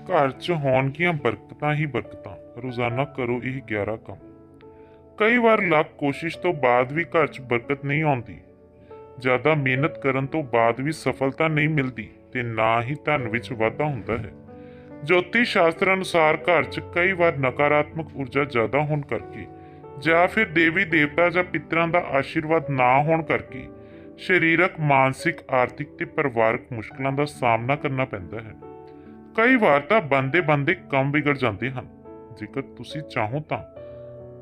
ਘਰ 'ਚ ਹੋਣਗੀਆਂ ਬਰਕਤਾਂ ਹੀ ਬਰਕਤਾਂ, ਰੋਜ਼ਾਨਾ ਕਰੋ ਇਹ 11 ਕੰਮ। ਕਈ ਵਾਰ ਲੱਖ ਕੋਸ਼ਿਸ਼ ਤੋਂ ਬਾਅਦ ਵੀ ਘਰ 'ਚ ਬਰਕਤ ਨਹੀਂ ਆਉਂਦੀ। ਜ਼ਿਆਦਾ ਮਿਹਨਤ ਕਰਨ ਤੋਂ ਬਾਅਦ ਵੀ ਸਫਲਤਾ ਨਹੀਂ ਮਿਲਦੀ ਤੇ ਨਾ ਹੀ ਧਨ ਵਿੱਚ ਵਾਧਾ ਹੁੰਦਾ ਹੈ। ਜੋਤਿਸ਼ ਸ਼ਾਸਤਰ ਅਨੁਸਾਰ ਘਰ 'ਚ ਕਈ ਵਾਰ ਨਕਾਰਾਤਮਕ ਊਰਜਾ ਜ਼ਿਆਦਾ ਹੋਣ ਕਰਕੇ ਜਾਂ ਫਿਰ ਦੇਵੀ ਦੇਵਤਾ ਜਾਂ ਪਿਤਰਾਂ ਦਾ ਆਸ਼ੀਰਵਾਦ ਨਾ ਹੋਣ ਕਰਕੇ ਸਰੀਰਕ, ਮਾਨਸਿਕ, ਆਰਥਿਕ ਤੇ ਪਰਿਵਾਰਕ ਮੁਸ਼ਕਲਾਂ ਦਾ ਸਾਹਮਣਾ ਕਰਨਾ ਪੈਂਦਾ ਹੈ। ਕਈ ਵਾਰ ਤਾਂ ਬੰਦੇ ਬੰਦੇ ਕੰਮ ਵਿਗੜ ਜਾਂਦੇ ਹਨ। ਜੇਕਰ ਤੁਸੀਂ ਚਾਹੋ ਤਾਂ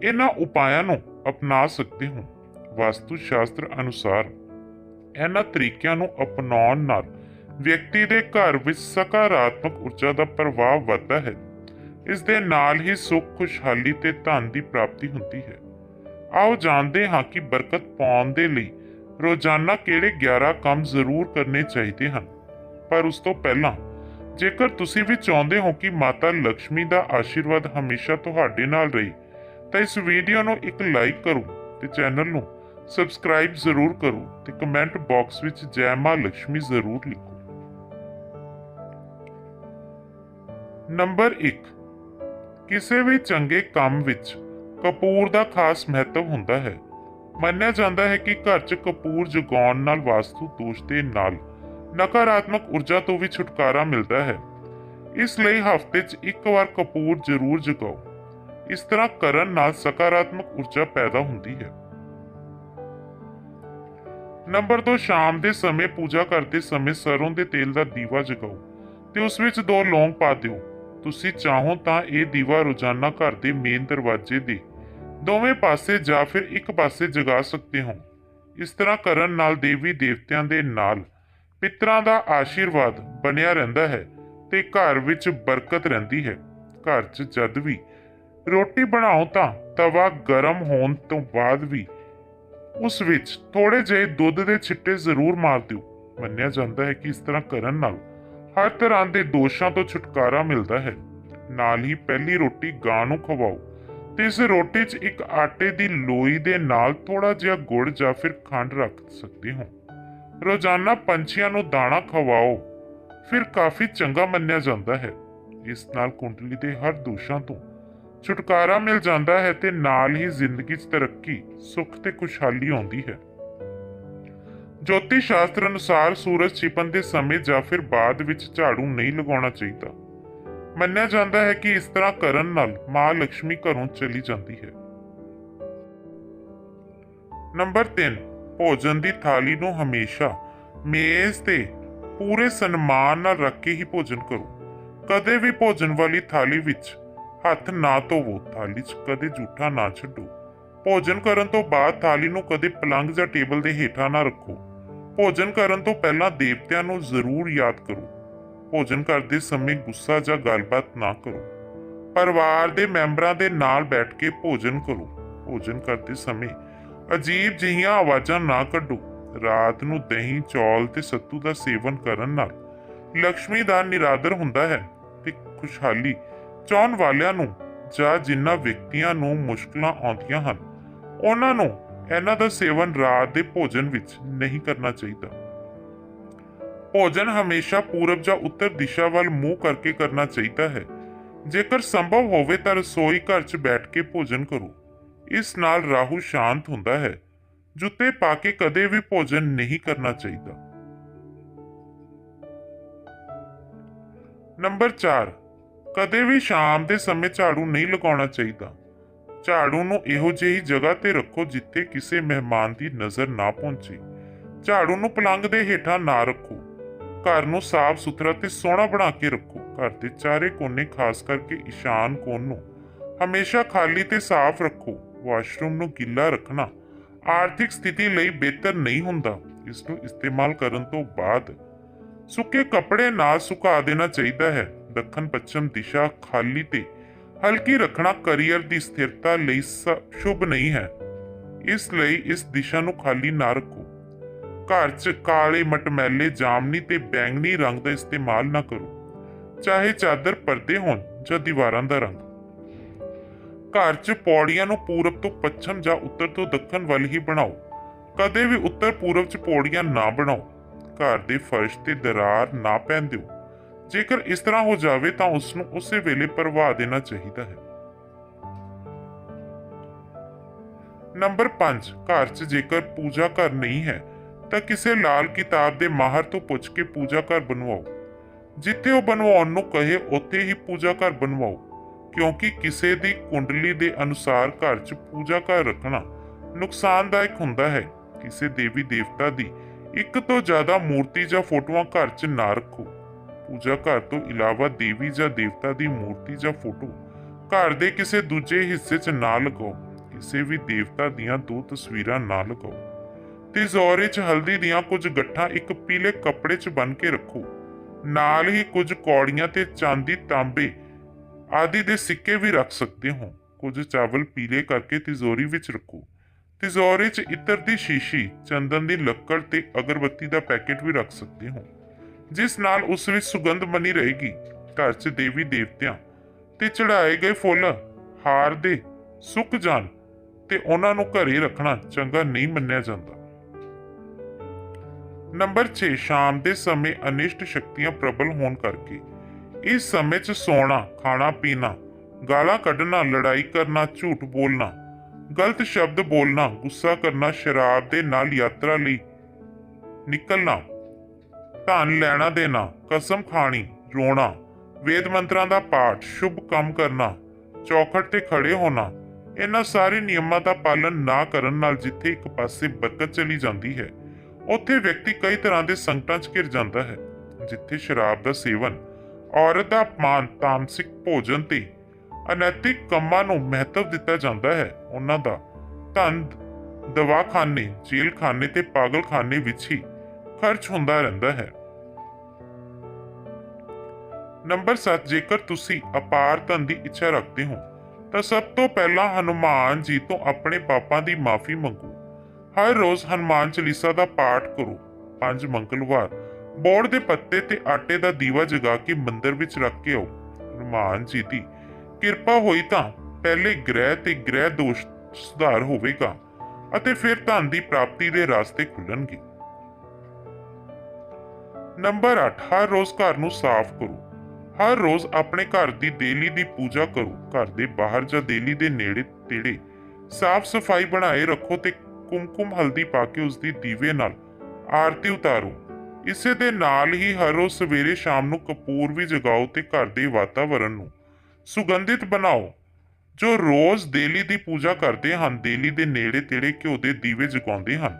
ਇਹਨਾਂ ਉਪਾਇਆਂ ਨੂੰ ਅਪਣਾ ਸਕਦੇ ਹੋ। ਵਾਸਤੂ ਸ਼ਾਸਤਰ ਅਨੁਸਾਰ ਇਹਨਾਂ ਤਰੀਕਿਆਂ ਨੂੰ ਅਪਣਾਉਣ ਨਾਲ ਵਿਅਕਤੀ ਦੇ ਘਰ ਵਿੱਚ ਸਕਾਰਾਤਮਕ ਊਰਜਾ ਦਾ ਪ੍ਰਭਾਵ ਵੱਧਦਾ ਹੈ। ਇਸ ਦੇ ਨਾਲ ਹੀ ਸੁੱਖ, ਖੁਸ਼ਹਾਲੀ ਤੇ ਧਨ ਦੀ ਪ੍ਰਾਪਤੀ ਹੁੰਦੀ ਹੈ। ਆਓ ਜਾਣਦੇ ਹਾਂ ਕਿ ਬਰਕਤ ਪਾਉਣ ਦੇ ਲਈ ਰੋਜ਼ਾਨਾ ਕਿਹੜੇ 11 ਕੰਮ ਜ਼ਰੂਰ ਕਰਨੇ ਚਾਹੀਦੇ ਹਨ। ਪਰ ਉਸ ਤੋਂ ਪਹਿਲਾਂ ਜੇਕਰ ਤੁਸੀਂ ਵੀ ਚਾਹੁੰਦੇ ਹੋ ਕਿ ਮਾਤਾ ਲక్ష్ਮੀ ਦਾ ਆਸ਼ੀਰਵਾਦ ਹਮੇਸ਼ਾ ਤੁਹਾਡੇ ਨਾਲ ਰਹੇ, ਤਾਂ ਇਸ ਵੀਡੀਓ ਨੂੰ ਇੱਕ ਲਾਈਕ ਕਰੋ ਤੇ ਚੈਨਲ ਨੂੰ ਸਬਸਕ੍ਰਾਈਬ ਜ਼ਰੂਰ ਕਰੋ ਤੇ ਕਮੈਂਟ ਬਾਕਸ ਵਿੱਚ ਜੈ ਮਾਂ ਲక్ష్ਮੀ ਜ਼ਰੂਰ ਲਿਖੋ। ਨੰਬਰ 1 ਕਿਸੇ ਵੀ ਚੰਗੇ ਕੰਮ ਵਿੱਚ ਕਪੂਰ ਦਾ ਖਾਸ ਮਹੱਤਵ ਹੁੰਦਾ ਹੈ। ਮੰਨਿਆ ਜਾਂਦਾ ਹੈ ਕਿ ਘਰ 'ਚ ਕਪੂਰ ਜਗਾਉਣ ਨਾਲ ਵਾਸਤੂ ਦੋਸ਼ ਦੇ ਨਾਲ ਨਕਾਰਾਤਮਕ ਊਰਜਾ ਤੋਂ ਵੀ ਛੁਟਕਾਰਾ ਮਿਲਦਾ ਹੈ। ਇਸ ਲਈ ਹਫ਼ਤੇ 'ਚ ਇੱਕ ਵਾਰ ਕਪੂਰ ਜ਼ਰੂਰ ਜਗਾਓ। ਇਸ ਤਰ੍ਹਾਂ ਕਰਨ ਨਾਲ ਸਕਾਰਾਤਮਕ ਊਰਜਾ ਪੈਦਾ ਹੁੰਦੀ ਹੈ। ਨੰਬਰ 2 ਸ਼ਾਮ ਦੇ ਸਮੇਂ ਪੂਜਾ ਕਰਦੇ ਸਮੇਂ ਸਰੋਂ ਦੇ ਤੇਲ ਦਾ ਦੀਵਾ ਜਗਾਓ ਤੇ ਉਸ ਵਿੱਚ ਦੋ ਲੌਂਗ ਪਾ ਦਿਓ। ਤੁਸੀਂ ਚਾਹੋ ਤਾਂ ਇਹ ਦੀਵਾ ਰੋਜ਼ਾਨਾ ਘਰ ਦੇ ਮੇਨ ਦਰਵਾਜ਼ੇ ਦੇ ਦੋਵੇਂ ਪਾਸੇ ਜਾਂ ਫਿਰ ਇੱਕ ਪਾਸੇ ਜਗਾ ਸਕਦੇ ਹੋ। ਇਸ ਤਰ੍ਹਾਂ ਕਰਨ ਨਾਲ ਦੇਵੀ ਦੇਵਤਿਆਂ ਦੇ ਨਾਲ ਪਿਤਰਾਂ ਦਾ ਆਸ਼ੀਰਵਾਦ ਬਣਿਆ ਰਹਿੰਦਾ ਹੈ ਤੇ ਘਰ ਵਿੱਚ ਬਰਕਤ ਰਹਿੰਦੀ ਹੈ। ਘਰ 'ਚ ਜਦ ਵੀ ਰੋਟੀ ਬਣਾਓ ਤਾਂ ਤਵਾ ਗਰਮ ਹੋਣ ਤੋਂ ਬਾਅਦ ਵੀ ਉਸ ਵਿੱਚ ਥੋੜੇ ਜਿਹੇ ਦੁੱਧ ਦੇ ਛਿੱਟੇ ਜ਼ਰੂਰ ਮਾਰ ਦਿਓ। ਮੰਨਿਆ ਜਾਂਦਾ ਹੈ ਕਿ ਇਸ ਤਰ੍ਹਾਂ ਕਰਨ ਨਾਲ ਹਰ ਤਰ੍ਹਾਂ ਦੇ ਦੋਸ਼ਾਂ ਤੋਂ ਛੁਟਕਾਰਾ ਮਿਲਦਾ ਹੈ। ਨਾਲ ਹੀ ਪਹਿਲੀ ਰੋਟੀ ਗਾਂ ਨੂੰ ਖਵਾਓ। ਤੇ ਇਸ ਰੋਟੀ 'ਚ ਇੱਕ ਆਟੇ ਦੀ ਲੋਈ ਦੇ ਨਾਲ ਥੋੜਾ ਜਿਹਾ ਗੁੜ ਜਾਂ ਫਿਰ ਖੰਡ ਰੱਖ ਸਕਦੇ ਹੋ। ਰੋਜ਼ਾਨਾ ਪੰਛੀਆਂ ਨੂੰ ਦਾਣਾ ਖਵਾਓ। ਫਿਰ ਕਾਫੀ ਚੰਗਾ ਮੰਨਿਆ ਜਾਂਦਾ ਹੈ। ਇਸ ਨਾਲ ਕੁੰਡਲੀ ਦੇ ਹਰ ਦੋਸ਼ਾਂ ਤੋਂ ਛੁਟਕਾਰਾ ਮਿਲ ਜਾਂਦਾ ਹੈ ਤੇ ਨਾਲ ਹੀ ਜ਼ਿੰਦਗੀ 'ਚ ਤਰੱਕੀ, ਸੁੱਖ ਤੇ ਖੁਸ਼ਹਾਲੀ ਆਉਂਦੀ ਹੈ। ਜੋਤੀ ਸ਼ਾਸਤਰ ਅਨੁਸਾਰ ਸੂਰਜ ਛਿਪਣ ਦੇ ਸਮੇਂ ਜਾਂ ਫਿਰ ਬਾਅਦ ਵਿੱਚ ਝਾੜੂ ਨਹੀਂ ਲਗਾਉਣਾ ਚਾਹੀਦਾ। ਮੰਨਿਆ ਜਾਂਦਾ ਹੈ ਕਿ ਇਸ ਤਰ੍ਹਾਂ ਕਰਨ ਨਾਲ ਮਾਂ ਲక్ష్ਮੀ ਘਰੋਂ ਚਲੀ ਜਾਂਦੀ ਹੈ। ਨੰਬਰ 3 ਭੋਜਨ ਦੀ ਥਾਲੀ ਨੂੰ ਹਮੇਸ਼ਾ ਮੇਜ਼ ਤੇ ਪੂਰੇ ਸਨਮਾਨ ਨਾਲ ਰੱਖ ਕੇ ਹੀ ਭੋਜਨ ਕਰੋ। ਕਦੇ ਵੀ ਭੋਜਨ ਵਾਲੀ ਥਾਲੀ ਵਿੱਚ ਹੱਥ ਨਾ ਧੋਵੋ। ਥਾਲੀ 'ਚ ਕਦੇ ਝੂਠਾ ਨਾ ਛੱਡੋ। ਭੋਜਨ ਕਰਨ ਤੋਂ ਬਾਅਦ ਥਾਲੀ ਨੂੰ ਕਦੇ ਪਲੰਗ ਜਾਂ ਟੇਬਲ ਦੇ ਹੇਠਾਂ ਨਾ ਰੱਖੋ। ਭੋਜਨ ਕਰਨ ਤੋਂ ਪਹਿਲਾਂ ਦੇਵਤਿਆਂ ਨੂੰ ਜ਼ਰੂਰ ਯਾਦ ਕਰੋ। ਭੋਜਨ ਕਰਦੇ ਸਮੇਂ ਗੁੱਸਾ ਜਾਂ ਗੱਲਬਾਤ ਨਾ ਕਰੋ। ਪਰਿਵਾਰ ਦੇ ਮੈਂਬਰਾਂ ਦੇ ਨਾਲ ਬੈਠ ਕੇ ਭੋਜਨ ਕਰੋ। ਭੋਜਨ ਕਰਦੇ ਸਮੇਂ ਅਜੀਬ ਜਿਹੀਆਂ ਆਵਾਜ਼ਾਂ ਨਾ ਕੱਢੋ। ਰਾਤ ਨੂੰ ਦਹੀਂ, ਚੌਲ ਤੇ ਸੱਤੂ ਦਾ ਸੇਵਨ ਕਰਨ ਨਾਲ ਲక్ష్ਮੀ ਦਾ ਨਿਰਾਦਰ ਹੁੰਦਾ ਹੈ ਤੇ ਖੁਸ਼ਹਾਲੀ ਚਾਹਣ ਵਾਲਿਆਂ ਨੂੰ ਜਾਂ ਜਿਨ੍ਹਾਂ ਵਿਅਕਤੀਆਂ ਨੂੰ ਮੁਸ਼ਕਲਾਂ ਆਉਂਦੀਆਂ ਹਨ, ਉਹਨਾਂ ਨੂੰ ਇਹਨਾਂ ਦਾ ਸੇਵਨ ਰਾਤ ਦੇ ਭੋਜਨ ਵਿੱਚ ਨਹੀਂ ਕਰਨਾ ਚਾਹੀਦਾ। ਭੋਜਨ ਹਮੇਸ਼ਾ ਪੂਰਬ ਜਾਂ ਉੱਤਰ ਦਿਸ਼ਾ ਵੱਲ ਮੂੰਹ ਕਰਕੇ ਕਰਨਾ ਚਾਹੀਦਾ ਹੈ। ਜੇਕਰ ਸੰਭਵ ਹੋਵੇ ਤਾਂ ਰਸੋਈ ਘਰ 'ਚ ਬੈਠ ਕੇ ਭੋਜਨ ਕਰੋ। ਇਸ ਨਾਲ ਰਾਹੂ ਸ਼ਾਂਤ ਹੁੰਦਾ ਹੈ। ਜੁੱਤੇ ਪਾ ਕੇ ਕਦੇ ਵੀ ਭੋਜਨ ਨਹੀਂ ਕਰਨਾ ਚਾਹੀਦਾ। ਨੰਬਰ 4 ਕਦੇ ਵੀ ਸ਼ਾਮ ਦੇ ਸਮੇਂ ਝਾੜੂ ਨਹੀਂ ਲਗਾਉਣਾ ਚਾਹੀਦਾ। ਝਾੜੂ ਨੂੰ ਇਹੋ ਜਿਹੀ ਜਗ੍ਹਾ ਤੇ ਰੱਖੋ ਜਿੱਥੇ ਕਿਸੇ ਮਹਿਮਾਨ ਦੀ ਨਜ਼ਰ ਨਾ ਪਹੁੰਚੇ। ਝਾੜੂ ਨੂੰ ਪਲੰਗ ਦੇ ਹੇਠਾਂ ਨਾ ਰੱਖੋ। ਘਰ ਨੂੰ ਸਾਫ਼ ਸੁਥਰਾ ਤੇ ਸੋਹਣਾ ਬਣਾ ਕੇ ਰੱਖੋ। ਘਰ ਦੇ ਚਾਰੇ ਕੋਨੇ ਖਾਸ ਕਰਕੇ ਈਸ਼ਾਨ ਕੋਨ ਨੂੰ ਹਮੇਸ਼ਾ ਖਾਲੀ ਤੇ ਸਾਫ਼ ਰੱਖੋ। ਵਾਸ਼ਰੂਮ ਨੂੰ ਗਿੱਲਾ ਰੱਖਣਾ ਆਰਥਿਕ ਸਥਿਤੀ ਲਈ ਬਿਹਤਰ ਨਹੀਂ ਹੁੰਦਾ। ਇਸ ਨੂੰ ਇਸਤੇਮਾਲ ਕਰਨ ਤੋਂ ਬਾਅਦ ਸੁੱਕੇ ਕੱਪੜੇ ਨਾਲ ਸੁਕਾ ਦੇਣਾ ਚਾਹੀਦਾ ਹੈ। ਦੱਖਣ ਪੱਛਮ ਦਿਸ਼ਾ ਖਾਲੀ ਤੇ ਹਲਕੀ ਰੱਖਣਾ ਕੈਰੀਅਰ ਦੀ ਸਥਿਰਤਾ ਲਈ ਸ- ਸ਼ੁਭ ਨਹੀਂ ਹੈ। ਇਸ ਲਈ ਇਸ ਦਿਸ਼ਾ ਨੂੰ ਖਾਲੀ ਨਾ ਰੱਖੋ। ਘਰ 'ਚ ਕਾਲੇ ਮਟਮੈਲੇ, ਜਾਮਨੀ ਤੇ ਬੈਂਗਣੀ ਰੰਗ ਦਾ ਇਸਤੇਮਾਲ ਨਾ ਕਰੋ। ਚਾਹੇ ਚਾਦਰ ਪਰਦੇ ਹੋਣ ਜਾਂ ਦੀਵਾਰਾਂ ਦਾ ਰੰਗ। ਘਰ 'ਚ ਪੌੜੀਆਂ ਨੂੰ ਪੂਰਬ ਤੋਂ ਪੱਛਮ ਜਾਂ ਉੱਤਰ ਤੋਂ ਦੱਖਣ ਵੱਲ ਹੀ ਬਣਾਓ। ਕਦੇ ਵੀ ਉੱਤਰ ਪੂਰਬ 'ਚ ਪੌੜੀਆਂ ਨਾ ਬਣਾਓ। ਘਰ ਦੇ ਫਰਸ਼ ਤੇ ਦਰਾਰ ਨਾ ਪੈਣ ਦਿਓ। ਜੇਕਰ ਇਸ ਤਰ੍ਹਾਂ ਹੋ ਜਾਵੇ ਤਾਂ ਉਸ ਨੂੰ ਉਸੇ ਵੇਲੇ ਪ੍ਰਵਾਹ ਦੇਣਾ ਚਾਹੀਦਾ ਹੈ। ਨੰਬਰ 5 ਘਰ 'ਚ ਜੇਕਰ ਪੂਜਾ ਘਰ ਨਹੀਂ ਹੈ, ਤਾਂ ਕਿਸੇ ਲਾਲ ਕਿਤਾਬ ਦੇ ਮਾਹਰ ਤੋਂ ਪੁੱਛ ਕੇ ਪੂਜਾ ਘਰ ਬਣਵਾਓ। ਜਿੱਥੇ ਉਹ ਬਣਵਾਉਣ ਨੂੰ ਕਹੇ, ਉੱਥੇ ਹੀ ਪੂਜਾ ਘਰ ਬਣਵਾਓ। ਕਿਉਂਕਿ ਕਿਸੇ ਦੀ ਕੁੰਡਲੀ ਦੇ ਅਨੁਸਾਰ ਘਰ 'ਚ ਪੂਜਾ ਘਰ ਰੱਖਣਾ ਨੁਕਸਾਨਦਾਇਕ ਹੁੰਦਾ ਹੈ। ਕਿਸੇ ਦੇਵੀ ਦੇਵਤਾ ਦੀ ਇੱਕ ਤੋਂ ਜ਼ਿਆਦਾ ਮੂਰਤੀ ਜਾਂ ਫੋਟੋਆਂ ਘਰ 'ਚ ਨਾ ਰੱਖੋ। ਪੂਜਾ ਘਰ ਤੋਂ ਇਲਾਵਾ ਦੇਵੀ ਜਾਂ ਦੇਵਤਾ ਦੀ ਮੂਰਤੀ ਜਾਂ ਫੋਟੋ ਘਰ ਦੇ ਕਿਸੇ ਦੂਜੇ ਹਿੱਸੇ 'ਚ ਨਾ ਲਗਾਓ। ਕਿਸੇ ਵੀ ਦੇਵਤਾ ਦੀਆਂ ਦੋ ਤਸਵੀਰਾਂ ਨਾ ਲਗਾਓ। ਤਿਜ਼ੋਰੇ 'ਚ ਹਲਦੀ ਦੀਆਂ ਕੁਝ ਗੱਠਾਂ ਇੱਕ ਪੀਲੇ ਕੱਪੜੇ 'ਚ ਬੰਨ ਕੇ ਰੱਖੋ। ਨਾਲ ਹੀ ਕੁਝ ਕੌੜੀਆਂ ਤੇ ਚਾਂਦੀ ਤਾਂਬੇ ਆਦਿ ਦੇ ਸਿੱਕੇ ਵੀ ਰੱਖ ਸਕਦੇ ਹੋ। ਕੁਝ ਚਾਵਲ ਪੀਲੇ ਕਰਕੇ ਤਿਜੋਰੀ ਵਿੱਚ ਰੱਖੋ। ਤਿਜੋਰੀ 'ਚ ਇਤਰ ਦੀ ਸ਼ੀਸ਼ੀ, ਚੰਦਨ ਦੀ ਲੱਕੜ ਤੇ ਅਗਰਬੱਤੀ ਦਾ ਪੈਕੇਟ ਵੀ ਰੱਖ ਸਕਦੇ ਹੋ। ਜਿਸ ਨਾਲ ਉਸ ਵਿੱਚ ਸੁਗੰਧ ਬਣੀ ਰਹੇਗੀ। ਘਰ 'ਚ ਦੇਵੀ ਦੇਵਤਿਆਂ ਤੇ ਚੜਾਏ ਗਏ ਫੁੱਲ ਹਾਰ ਦੇ ਸੁੱਕ ਜਾਣ ਤੇ ਉਹਨਾਂ ਨੂੰ ਘਰੇ ਰੱਖਣਾ ਚੰਗਾ ਨਹੀਂ ਮੰਨਿਆ ਜਾਂਦਾ। ਨੰਬਰ 6 ਸ਼ਾਮ ਦੇ ਸਮੇਂ ਅਨਿਸ਼ਟ ਸ਼ਕਤੀਆਂ ਪ੍ਰਬਲ ਹੋਣ ਕਰਕੇ ਇਸ ਸਮੇਂ 'ਚ ਸੌਣਾ, ਖਾਣਾ, ਪੀਣਾ, ਗਾਲਾਂ ਕੱਢਣਾ, ਲੜਾਈ ਕਰਨਾ, ਝੂਠ ਬੋਲਣਾ, ਗਲਤ ਸ਼ਬਦ ਬੋਲਣਾ, ਗੁੱਸਾ ਕਰਨਾ, ਸ਼ਰਾਬ ਦੇ ਨਾਲ ਯਾਤਰਾ ਲਈ ਨਿਕਲਣਾ, ਧਨ ਲੈਣਾ ਦੇਣਾ, ਕਸਮ ਖਾਣੀ, ਰੋਣਾ, ਵੇਦ ਮੰਤਰਾਂ ਦਾ ਪਾਠ, ਸ਼ੁਭ ਕੰਮ ਕਰਨਾ, ਚੌਖਟ ਤੇ ਖੜੇ ਹੋਣਾ, ਇਹਨਾਂ ਸਾਰੇ ਨਿਯਮਾਂ ਦਾ ਪਾਲਣ ਨਾ ਕਰਨ ਨਾਲ ਜਿੱਥੇ ਇੱਕ ਪਾਸੇ ਬਰਕਤ ਚਲੀ ਜਾਂਦੀ ਹੈ, ਉੱਥੇ ਵਿਅਕਤੀ ਕਈ ਤਰ੍ਹਾਂ ਦੇ ਸੰਕਟਾਂ 'ਚ ਘਿਰ ਜਾਂਦਾ ਹੈ, ਜਿੱਥੇ ਸ਼ਰਾਬ ਦਾ ਸੇਵਨ ਔਰਤ ਦਾ ਅਪਮਾਨ ਤਾਮਸਿਕ ਭੋਜਨ ਤੇ ਅਨੈਤਿਕ ਕੰਮਾਂ ਨੂੰ ਮਹੱਤਵ ਦਿੱਤਾ ਜਾਂਦਾ ਹੈ। ਉਹਨਾਂ ਦਾ ਧਨ ਦਵਾਖਾਨੇ ਜੇਲ੍ਹਖਾਨੇ ਤੇ ਪਾਗਲਖਾਨੇ ਵਿੱਚ ਹੀ ਖਰਚ ਹੁੰਦਾ ਰਹਿੰਦਾ ਹੈ। ਨੰਬਰ 7 ਜੇਕਰ ਤੁਸੀਂ ਅਪਾਰ ਧਨ ਦੀ ਇੱਛਾ ਰੱਖਦੇ ਹੋ, ਤਾਂ ਸਭ ਤੋਂ ਪਹਿਲਾਂ ਹਨੂਮਾਨ ਜੀ ਤੋਂ ਆਪਣੇ ਪਾਪਾਂ ਦੀ ਮਾਫੀ ਮੰਗੋ। ਹਰ ਰੋਜ਼ ਹਨੂਮਾਨ ਚਾਲੀਸਾ ਦਾ ਪਾਠ ਕਰੋ। ਪੰਜ ਮੰਗਲਵਾਰ ਬੋੜ ਦੇ ਪੱਤੇ ਤੇ ਆਟੇ ਦਾ ਦੀਵਾ ਜਗਾ ਕੇ ਮੰਦਰ ਵਿੱਚ ਰੱਖ ਕੇ ਆਓ। ਹਨੂਮਾਨ ਜੀ ਦੀ ਕਿਰਪਾ ਹੋਈ ਤਾਂ ਪਹਿਲੇ ਗ੍ਰਹਿ ਤੇ ਗ੍ਰਹਿ ਦੋਸ਼ ਸੁਧਾਰ ਹੋਵੇਗਾ ਅਤੇ ਫਿਰ ਧਨ ਦੀ ਪ੍ਰਾਪਤੀ ਦੇ ਰਾਸਤੇ ਖੁੱਲਣਗੇ। ਨੰਬਰ 8 ਹਰ ਰੋਜ਼ ਘਰ ਨੂੰ ਸਾਫ਼ ਕਰੋ। ਹਰ ਰੋਜ਼ ਆਪਣੇ ਘਰ ਦੀ ਦੇਲੀ ਦੀ ਪੂਜਾ ਕਰੋ। ਘਰ ਦੇ ਬਾਹਰ ਜਾਂ ਦੇਲੀ ਦੇ ਨੇੜੇ ਤੇੜੇ ਸਾਫ਼ ਸਫ਼ਾਈ ਬਣਾਏ ਰੱਖੋ ਤੇ ਕੁਮਕੁਮ ਹਲਦੀ ਪਾ ਕੇ ਉਸ ਦੀ ਦੀਵੇ ਨਾਲ ਆਰਤੀ ਉਤਾਰੋ। ਇਸੇ ਦੇ ਨਾਲ ਹੀ ਹਰ ਰੋਜ਼ ਸਵੇਰੇ ਸ਼ਾਮ ਨੂੰ ਕਪੂਰ ਵੀ ਜਗਾਓ ਤੇ ਘਰ ਦੇ ਵਾਤਾਵਰਣ ਨੂੰ ਸੁਗੰਧਿਤ ਬਣਾਓ। ਜੋ ਰੋਜ਼ ਦੇਲੀ ਦੀ ਪੂਜਾ ਕਰਦੇ ਹਨ, ਦੇਲੀ ਦੇ ਨੇੜੇ ਤੇੜੇ ਘਿਓ ਦੇ ਦੀਵੇ ਜਗਾਉਂਦੇ ਹਨ।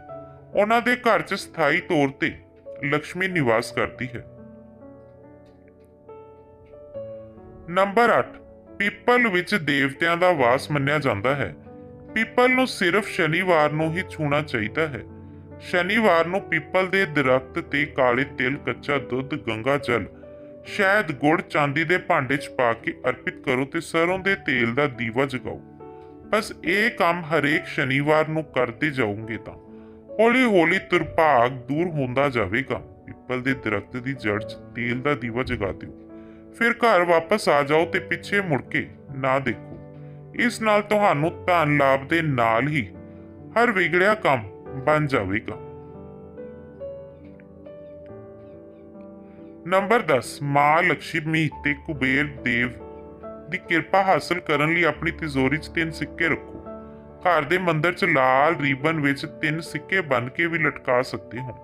ਉਹਨਾਂ ਦੇ ਘਰ 'ਚ ਸਥਾਈ ਤੌਰ ਤੇ ਲక్ష్ਮੀ ਨਿਵਾਸ ਕਰਦੀ ਹੈ। ਨੰਬਰ 8 ਪੀਪਲ ਵਿੱਚ ਦੇਵਤਿਆਂ ਦਾ ਵਾਸ ਮੰਨਿਆ ਜਾਂਦਾ ਹੈ। ਪੀਪਲ ਨੂੰ ਸਿਰਫ ਸ਼ਨੀਵਾਰ ਨੂੰ ਹੀ ਛੂਣਾ ਚਾਹੀਦਾ ਹੈ। ਸ਼ਨੀਵਾਰ ਨੂੰ ਪੀਪਲ ਦੇ ਦਰਖਤ ਤੇ ਕਾਲੇ ਤਿਲ, ਕੱਚਾ ਦੁੱਧ, ਗੰਗਾ ਜਲ, ਸ਼ਹਿਦ, ਗੁੜ, ਚਾਂਦੀ ਦੇ ਭਾਂਡੇ 'ਚ ਪਾ ਕੇ ਅਰਪਿਤ ਕਰੋ ਤੇ ਸਰੋਂ ਦੇ ਤੇਲ ਦਾ ਦੀਵਾ ਜਗਾਓ। ਬਸ ਇਹ ਕੰਮ ਹਰੇਕ ਸ਼ਨੀਵਾਰ ਨੂੰ ਕਰਦੇ ਜਾਓਗੇ ਤਾਂ। ਹੌਲੀ-ਹੌਲੀ ਤੁਰਭਾਗ ਦੂਰ ਹੁੰਦਾ ਜਾਵੇਗਾ। ਪਿੱਪਲ ਦੇ ਦਰਖਤ ਦੀ ਜੜ 'ਚ ਤੇਲ ਦਾ ਦੀਵਾ ਜਗਾ ਦਿਓ। ਫਿਰ ਘਰ ਵਾਪਸ ਆ ਜਾਓ ਤੇ ਪਿੱਛੇ ਮੁੜ ਕੇ ਨਾ ਦੇਖੋ। ਇਸ ਨਾਲ ਤੁਹਾਨੂੰ ਧਨ ਲਾਭ ਦੇ ਨਾਲ ਹੀ ਹਰ ਵਿਗੜਿਆ ਕੰਮ ਬਣ ਜਾਵੇਗਾ। ਨੰਬਰ 10 ਮਾਂ ਲక్ష్ਮੀ ਤੇ ਕੁਬੇਰ ਦੇਵ ਦੀ ਕਿਰਪਾ ਹਾਸਲ ਕਰਨ ਲਈ ਆਪਣੀ ਤਿਜੋਰੀ 'ਚ ਤਿੰਨ ਸਿੱਕੇ ਰੱਖੋ। ਘਰ ਦੇ ਮੰਦਰ 'ਚ ਲਾਲ ਰੀਬਨ ਵਿੱਚ ਤਿੰਨ ਸਿੱਕੇ ਬਨ ਕੇ ਵੀ ਲਟਕਾ ਸਕਦੇ ਹੋ।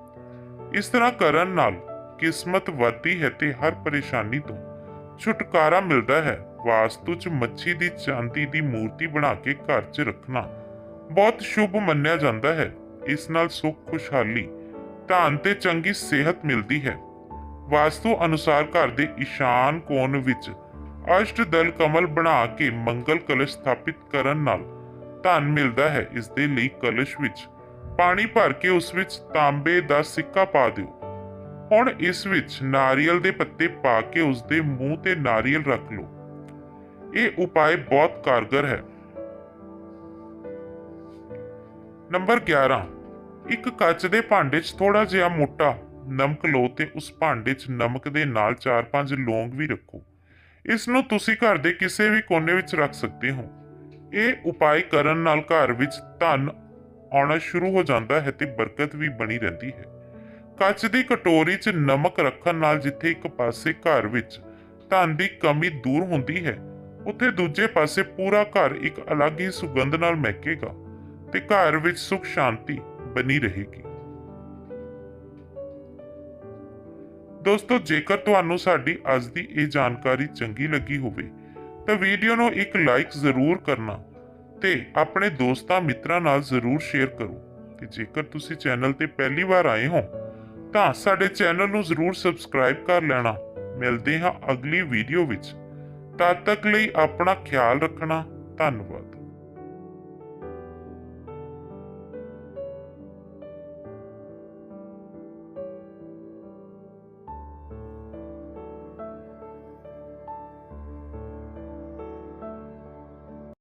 ਇਸ ਤਰ੍ਹਾਂ ਕਰਨ ਨਾਲ ਕਿਸਮਤ ਵੱਧਦੀ ਹੈ ਤੇ ਹਰ ਪਰੇਸ਼ਾਨੀ ਤੋਂ ਛੁਟਕਾਰਾ ਮਿਲਦਾ ਹੈ। ਵਾਸਤੂ 'ਚ ਮੱਛੀ ਦੀ ਚਾਂਦੀ ਦੀ ਮੂਰਤੀ ਬਣਾ ਕੇ ਘਰ 'ਚ ਰੱਖਣਾ ਬਹੁਤ ਸ਼ੁਭ ਮੰਨਿਆ ਜਾਂਦਾ ਹੈ। ਇਸ ਨਾਲ ਸੁੱਖ, ਖੁਸ਼ਹਾਲੀ, ਧਨ ਤੇ ਚੰਗੀ ਸਿਹਤ ਮਿਲਦੀ ਹੈ। ਵਾਸਤੂ ਅਨੁਸਾਰ ਘਰ ਦੇ ਈਸ਼ਾਨ ਕੋਨ ਵਿੱਚ ਅਸ਼ਟ ਦਲ ਕਮਲ ਬਣਾ ਕੇ ਮੰਗਲ ਕਲਸ਼ ਸਥਾਪਿਤ ਕਰਨ ਨਾਲ ਧਨ ਮਿਲਦਾ ਹੈ, ਇਸ ਦੇ ਲਈ ਕਲਸ਼ ਵਿੱਚ। ਪਾਣੀ ਭਰ ਕੇ ਉਸ ਵਿੱਚ ਤਾਂਬੇ ਦਾ ਸਿੱਕਾ ਪਾ ਦਿਓ। ਹੁਣ ਇਸ ਵਿੱਚ ਨਾਰੀਅਲ ਦੇ ਪੱਤੇ ਪਾ ਕੇ ਉਸ ਦੇ ਮੂੰਹ ਤੇ ਨਾਰੀਅਲ ਰੱਖ ਲਓ। ਇਹ ਉਪਾਅ ਬਹੁਤ ਕਾਰਗਰ ਹੈ। ਨੰਬਰ 11 ਇੱਕ ਕੱਚ ਦੇ ਭਾਂਡੇ 'ਚ ਥੋੜਾ ਜਿਹਾ ਮੋਟਾ ਨਮਕ ਲਓ ਤੇ ਉਸ ਭਾਂਡੇ 'ਚ ਨਮਕ ਦੇ ਨਾਲ 4-5 ਲੌਂਗ ਵੀ ਰੱਖੋ। ਇਸ ਨੂੰ ਤੁਸੀਂ ਘਰ ਦੇ ਕਿਸੇ ਵੀ ਕੋਨੇ ਵਿੱਚ ਰੱਖ ਸਕਦੇ ਹੋ। ਇਹ ਉਪਾਅ ਕਰਨ ਨਾਲ ਘਰ ਵਿੱਚ ਧਨ ਆਉਣਾ ਸ਼ੁਰੂ ਹੋ ਜਾਂਦਾ ਹੈ ਤੇ ਬਰਕਤ ਵੀ ਬਣੀ ਰਹਿੰਦੀ ਹੈ। ਕੱਚ ਦੀ ਕਟੋਰੀ 'ਚ ਨਮਕ ਰੱਖਣ ਨਾਲ ਜਿੱਥੇ ਇੱਕ ਪਾਸੇ ਘਰ ਵਿੱਚ ਧਨ ਦੀ ਕਮੀ ਦੂਰ ਹੁੰਦੀ ਹੈ, ਉੱਥੇ ਦੂਜੇ ਪਾਸੇ ਪੂਰਾ ਘਰ ਇੱਕ ਅਲੱਗ ਹੀ ਸੁਗੰਧ ਨਾਲ ਮਹਿਕੇਗਾ। ਤੇ ਘਰ ਵਿੱਚ ਸੁਖ ਸ਼ਾਂਤੀ ਬਣੀ ਰਹੇਗੀ। ਦੋਸਤੋ, ਜੇਕਰ ਤੁਹਾਨੂੰ ਸਾਡੀ ਅੱਜ ਦੀ ਇਹ ਜਾਣਕਾਰੀ ਚੰਗੀ ਲੱਗੀ ਹੋਵੇ, ਤਾਂ ਵੀਡੀਓ ਨੂੰ ਇੱਕ ਲਾਈਕ ਜ਼ਰੂਰ ਕਰਨਾ ਤੇ ਆਪਣੇ ਦੋਸਤਾਂ ਮਿੱਤਰਾਂ ਨਾਲ ਜ਼ਰੂਰ ਸ਼ੇਅਰ ਕਰੋ। ਤੇ ਜੇਕਰ ਤੁਸੀਂ ਚੈਨਲ ਤੇ ਪਹਿਲੀ ਵਾਰ ਆਏ ਹੋ, ਤਾਂ ਸਾਡੇ ਚੈਨਲ ਨੂੰ ਜ਼ਰੂਰ ਸਬਸਕ੍ਰਾਈਬ ਕਰ ਲੈਣਾ। ਮਿਲਦੇ ਹਾਂ ਅਗਲੀ ਵੀਡੀਓ ਵਿੱਚ। ਤਦ ਤੱਕ ਲਈ ਆਪਣਾ ਖਿਆਲ ਰੱਖਣਾ। ਧੰਨਵਾਦ।